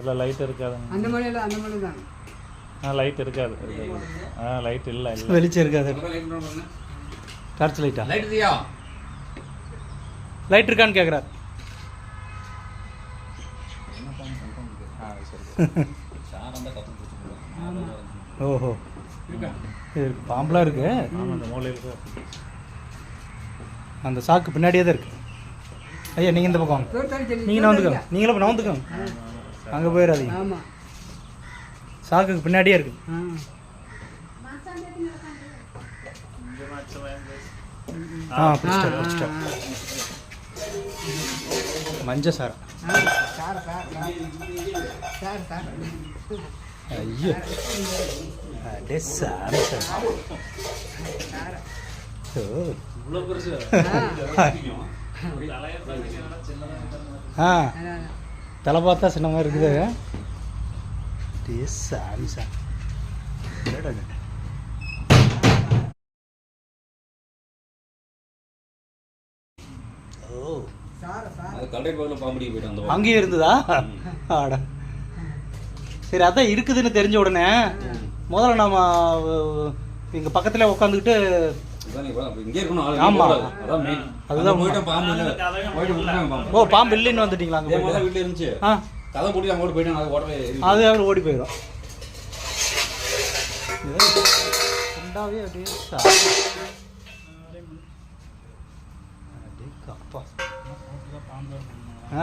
அதில் லைட் இருக்காதுங்க. அந்த மலையில் அந்த மலை தான் ஆ லைட் இருக்காது. ஆ லைட் இல்லை இல்லை. வெளிச்சம் இருக்காது. டார்ச் லைட்டா லைட் இருக்கான்னு கேட்குறாரு ஆ சரி சார். அந்த கத்து ஓஹோ. இருக்கா? இது இருக்கு. பாம்பெலாம் இருக்கு? அந்த மூலையில் தான் அந்த சாக்கு பின்னாடியே தான் இருக்கு. ஐயா நீங்கள் இந்த பக்கம் நீங்கள் நவுந்துக்கோங்க. நீங்களும் நவுந்துக்கோங்க. அங்கே போயிடாதீங்க ஆமாம் சாக்குக்கு பின்னாடியே இருக்கு. ஆ. மஞ்ச சார். ஆ, சார் சார் சார் சார் ஐயோ அடே சார் ஆ. தலை பார்த்தா சின்ன மாதிரி இருக்குது. சார் சார் சார் அது கல்றை பகுதியில் பாம்படிக்கு போயிட்டு அந்த அங்கேயும் இருந்ததா? ஆட. சரி அதான் இருக்குதுன்னு தெரிஞ்ச உடனே முதல்ல நம்ம இங்கே பக்கத்தில் உட்காந்துக்கிட்டு போயிட்டு ஓ பாம்பு இல்லைன்னு வந்துட்டீங்களா வீட்டில் இருந்துச்சு. ஆ. கதை போட்டு அங்கே போயிட்டாங்க அது எரி- அது அவர் ஓடி போயிடும். ரெண்டாவே அப்படியே. ஆ?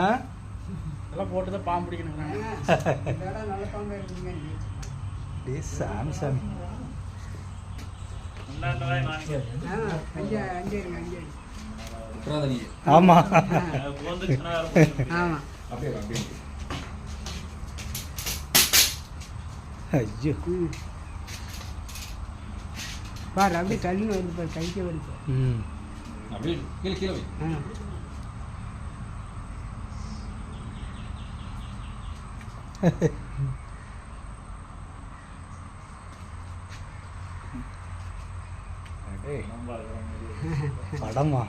இதெல்லாம் போட்டு தான் பாம்பு பிடிக்கணும் டே சாமி சாமி ஆ அங்கே அங்கே இருங்க அங்கே இருங்க விட்டுறாத நீ ஆமா. ஐயோ பாரு அப்படியே தள்ளின்னு வருது பாரு கைக்கே வருது. ம் அப்படியே கீழே கீழே வை ஆ படமா?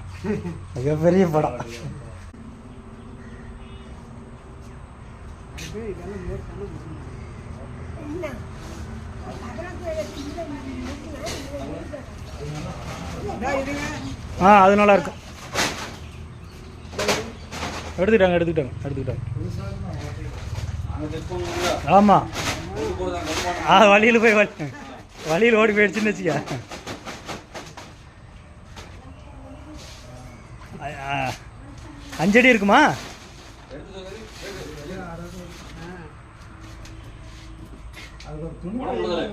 மிகப்பெரிய படம். ஆ அது நல்லா இருக்கும் எடுத்துக்கிட்டாங்க எடுத்துக்கிட்டாங்க எடுத்துக்கிட்டாங்க. ஆமாம் கருப்பான ஆ வழியில் போய் வழி வழியில் ஓடி போயிடுச்சுன்னு வச்சுக்க அ- ஆ. அஞ்சடி இருக்குமா உடம்பு விடுதலை.